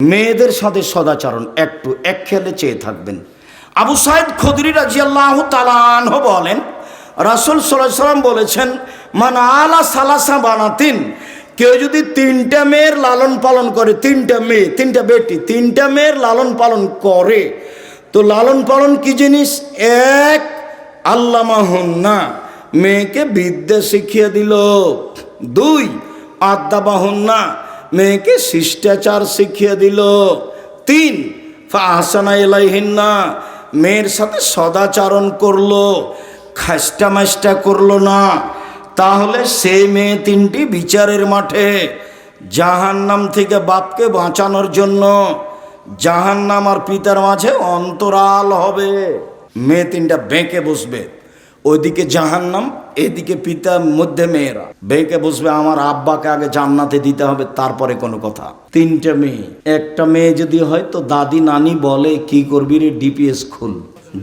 মেয়েদের সাথে সদাচরণ, একটু এক খেলে চেয়ে থাকবেন। আবু সাইদ খুদরি রাজিয়াল্লাহ তালাহ বলেন, রাসুল সাল্লাম বলেছেন, মান আলা সালাসা বানাতিন, কেউ যদি তিনটা মেয়ের লালন পালন করে, তিনটা মেয়ে, তিনটা বেটি, তিনটা মেয়ের লালন পালন করে, তো লালন পালন কি জিনিস? এক আল্লামাহুন্না মেয়েকে বিদ্যা শিখিয়ে দিল। দুই আদাবাহুন্না মেয়েকে শিষ্টাচার শিখিয়ে দিল। তিন, ফাহসানা এলাইহিন্না মেয়ের সাথে সদাচরণ করল খাস্টা মাস্টা করল না। তাহলে সে মেয়ে তিনটি বিচারের মাঠে, জাহান্নাম থেকে বাপকে বাঁচানোর জন্য। জাহান্নাম আর পিতার মাঝে অন্তরাল হবে। মেয়ে তিনটা বেঁকে বসবে। ওইদিকে জাহান্নাম, এদিকে পিতার মধ্যে মেয়েরা। বেঁকে বসবে আমার আব্বাকে আগে জান্নাতে দিতে হবে, তারপরে কোনো কথা। তিনটা মেয়ে। একটা মেয়ে যদি হয় তো দাদি নানি বলে, কি করবি রে ডিপিএস খুল।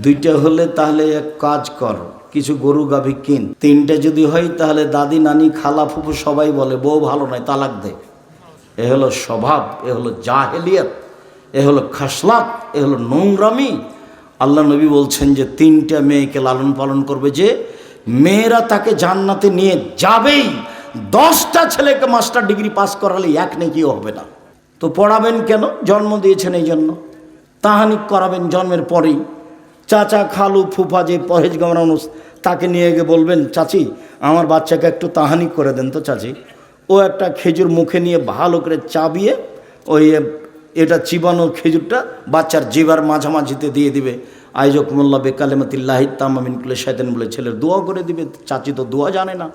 দুইটা হলে তাহলে এক কাজ কর, কিছু গরু গাভী কিন। তিনটা যদি হয় তাহলে দাদি নানি খালা ফুফু সবাই বলে, বউ ভালো নয়, তালাক দে। এ হলো স্বভাব, এ হলো জাহেলিয়াত, এ হলো খাসলাত, এ হলো নোংরামি আল্লাহ নবী বলছেন যে তিনটা মেয়েকে লালন পালন করবে যে মেয়েরা তাকে জান্নাতে নিয়ে যাবেই। দশটা ছেলেকে মাস্টার ডিগ্রি পাস করালে এক নেকিও হবে না। তো পড়াবেন কেন? জন্ম দিয়েছেন এই জন্য। তাহানিক করাবেন জন্মের পরেই। চাচা খালু ফুফা যে পহেজ মানুষ, তাকে নিয়ে গিয়ে বলবেন, চাচি, আমার বাচ্চাকে একটু তাহানি করে দেন তো, চাচি। ও একটা খেজুর মুখে নিয়ে ভালো করে চাবিয়ে ওই এটা চিবানো খেজুরটা বাচ্চার জিবার মাঝামাঝিতে দিয়ে দিবে। আয়োজক মোল্লা তামামিন কুলে শেতেন বলে ছেলের দোয়া করে দিবে। চাচি তো দোয়া জানে না।